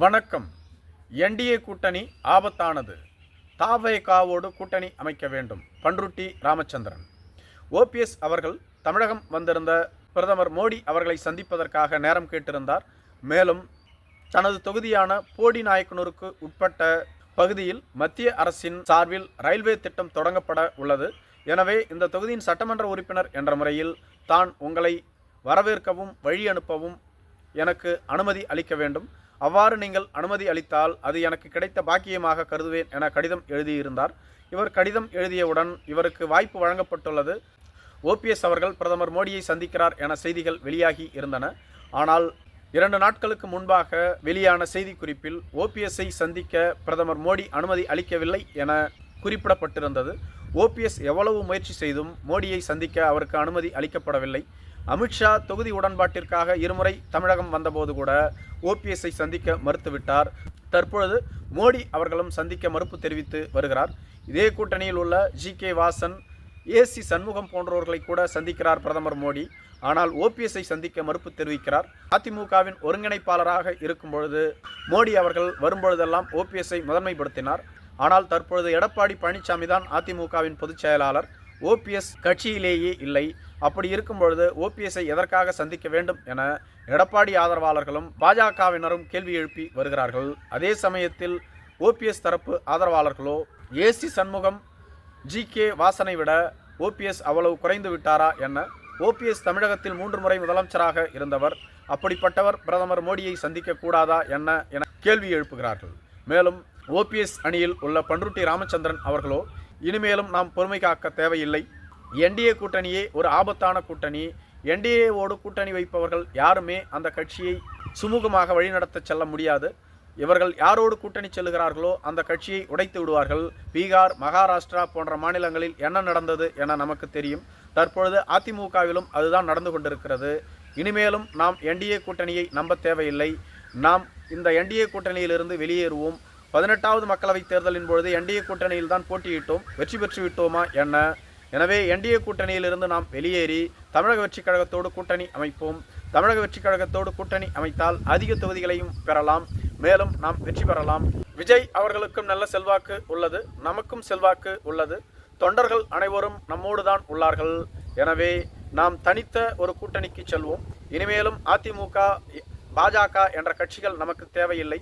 வணக்கம். என்டிஏ கூட்டணி ஆபத்தானது. தாவைகாவோடு கூட்டணி அமைக்க வேண்டும். பன்ருட்டி ராமச்சந்திரன். ஓபிஎஸ் அவர்கள் தமிழகம் வந்திருந்த பிரதமர் மோடி அவர்களை சந்திப்பதற்காக நேரம் கேட்டிருந்தார். மேலும் தனது தொகுதியான போடி நாயக்கனூருக்கு உட்பட்ட பகுதியில் மத்திய அரசின் சார்பில் ரயில்வே திட்டம் தொடங்கப்பட உள்ளது. எனவே இந்த தொகுதியின் சட்டமன்ற உறுப்பினர் என்ற முறையில் தான் உங்களை வரவேற்கவும் வழி அனுப்பவும் எனக்கு அனுமதி அளிக்க வேண்டும். அவ்வாறு நீங்கள் அனுமதி அளித்தால் அது எனக்கு கிடைத்த பாக்கியமாக கருதுவேன் என கடிதம் எழுதியிருந்தார். இவர் கடிதம் எழுதியவுடன் இவருக்கு வாய்ப்பு வழங்கப்பட்டுள்ளது. ஓபிஎஸ் அவர்கள் பிரதமர் மோடியை சந்திக்கிறார் என செய்திகள் வெளியாகி இருந்தன. ஆனால் இரண்டு நாட்களுக்கு முன்பாக வெளியான செய்திக்குறிப்பில் ஓபிஎஸ்ஐ சந்திக்க பிரதமர் மோடி அனுமதி அளிக்கவில்லை என குறிப்பிடப்பட்டிருந்தது. ஓபிஎஸ் எவ்வளவு முயற்சி செய்தும் மோடியை சந்திக்க அவருக்கு அனுமதி அளிக்கப்படவில்லை. அமித்ஷா தொகுதி உடன்பாட்டிற்காக இருமுறை தமிழகம் வந்தபோது கூட ஓபிஎஸ்ஐ சந்திக்க மறுத்துவிட்டார். தற்பொழுது மோடி அவர்களும் சந்திக்க மறுப்பு தெரிவித்து வருகிறார். இதே கூட்டணியில் உள்ள G K Vasan A C Shanmugam போன்றவர்களை கூட சந்திக்கிறார் பிரதமர் மோடி. ஆனால் ஓபிஎஸ்ஐ சந்திக்க மறுப்பு தெரிவிக்கிறார். அதிமுகவின் ஒருங்கிணைப்பாளராக இருக்கும் பொழுது மோடி அவர்கள் வரும்பொழுதெல்லாம் ஓபிஎஸ்ஐ முதன்மைப்படுத்தினார். ஆனால் தற்பொழுது எடப்பாடி பழனிசாமி தான் அதிமுகவின் பொதுச் செயலாளர். ஓபிஎஸ் கட்சியிலேயே இல்லை. அப்படி இருக்கும் பொழுது ஓபிஎஸ்ஐ எதற்காக சந்திக்க வேண்டும் என எடப்பாடி ஆதரவாளர்களும் பாஜகவினரும் கேள்வி எழுப்பி வருகிறார்கள். அதே சமயத்தில் ஓபிஎஸ் தரப்பு ஆதரவாளர்களோ A C Shanmugam G K வாசனை விட ஓபிஎஸ் அவ்வளவு குறைந்து விட்டாரா என்ன ஓபிஎஸ் தமிழகத்தில் மூன்று முறை முதலமைச்சராக இருந்தவர் அப்படிப்பட்டவர் பிரதமர் மோடியை சந்திக்க கூடாதா என்ன என கேள்வி எழுப்புகிறார்கள். மேலும் ஓபிஎஸ் அணியில் உள்ள பன்ருட்டி ராமச்சந்திரன் அவர்களோ இனிமேலும் நாம் பொறுமை காக்க தேவையில்லை. என்டிஏ கூட்டணியே ஒரு ஆபத்தான கூட்டணி. என்டிஏவோடு கூட்டணி வைப்பவர்கள் யாருமே அந்த கட்சியை சுமூகமாக வழிநடத்த செல்ல முடியாது. இவர்கள் யாரோடு கூட்டணி செல்கிறார்களோ அந்த கட்சியை உடைத்து விடுவார்கள். பீகார் மகாராஷ்டிரா போன்ற மாநிலங்களில் என்ன நடந்தது என நமக்கு தெரியும். தற்பொழுது அதிமுகவிலும் அதுதான் நடந்து கொண்டிருக்கிறது. இனிமேலும் நாம் என்டிஏ கூட்டணியை நம்ப தேவையில்லை. நாம் இந்த என்டிஏ கூட்டணியிலிருந்து வெளியேறுவோம். பதினெட்டாவது மக்களவைத் தேர்தலின் பொழுது என்டிஏ கூட்டணியில் தான் போட்டியிட்டோம். வெற்றி பெற்று விட்டோமா என்ன? எனவே என்டிஏ கூட்டணியிலிருந்து நாம் வெளியேறி தமிழக வெற்றிக் கழகத்தோடு கூட்டணி அமைப்போம். தமிழக வெற்றிக் கழகத்தோடு கூட்டணி அமைத்தால் அதிக தொகுதிகளையும் பெறலாம். மேலும் நாம் வெற்றி பெறலாம். விஜய் அவர்களுக்கும் நல்ல செல்வாக்கு உள்ளது. நமக்கும் செல்வாக்கு உள்ளது. தொண்டர்கள் அனைவரும் நம்மோடு தான் உள்ளார்கள். எனவே நாம் தனித்த ஒரு கூட்டணிக்கு செல்வோம். இனிமேலும் அதிமுக பாஜக என்ற கட்சிகள் நமக்கு தேவையில்லை.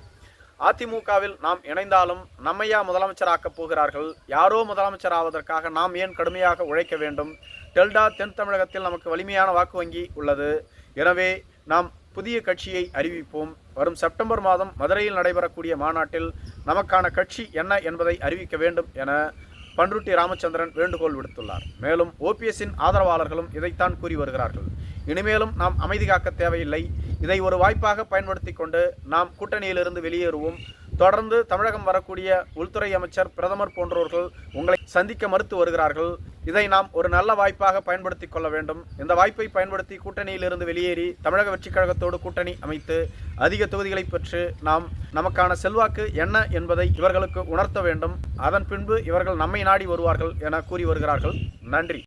அதிமுகவில் நாம் இணைந்தாலும் நம்மையா முதலமைச்சராக்கப் போகிறார்கள்? யாரோ முதலமைச்சர் ஆவதற்காக நாம் ஏன் கடுமையாக உழைக்க வேண்டும்? டெல்டா தென் தமிழகத்தில் நமக்கு வலிமையான வாக்கு வங்கி உள்ளது. எனவே நாம் புதிய கட்சியை அறிவிப்போம். வரும் செப்டம்பர் மாதம் மதுரையில் நடைபெறக்கூடிய மாநாட்டில் நமக்கான கட்சி என்ன என்பதை அறிவிக்க வேண்டும் என பன்ருட்டி ராமச்சந்திரன் வேண்டுகோள் விடுத்துள்ளார். மேலும் ஓபிஎஸ்ஸின் ஆதரவாளர்களும் இதைத்தான் கூறி வருகிறார்கள். இனிமேலும் நாம் அமைதி காக்க தேவையில்லை. இதை ஒரு வாய்ப்பாக பயன்படுத்தி கொண்டு நாம் கூட்டணியிலிருந்து வெளியேறுவோம். தொடர்ந்து தமிழகம் வரக்கூடிய உள்துறை அமைச்சர் பிரதமர் போன்றவர்கள் உங்களை சந்திக்க மறுத்து வருகிறார்கள். இதை நாம் ஒரு நல்ல வாய்ப்பாக பயன்படுத்தி கொள்ள வேண்டும். இந்த வாய்ப்பை பயன்படுத்தி கூட்டணியிலிருந்து வெளியேறி தமிழக வெற்றிக் கழகத்தோடு கூட்டணி அமைத்து அதிக தொகுதிகளை பெற்று நாம் நமக்கான செல்வாக்கு என்ன என்பதை இவர்களுக்கு உணர்த்த வேண்டும். அதன் பின்பு இவர்கள் நம்மை நாடி வருவார்கள் என கூறி வருகிறார்கள். நன்றி.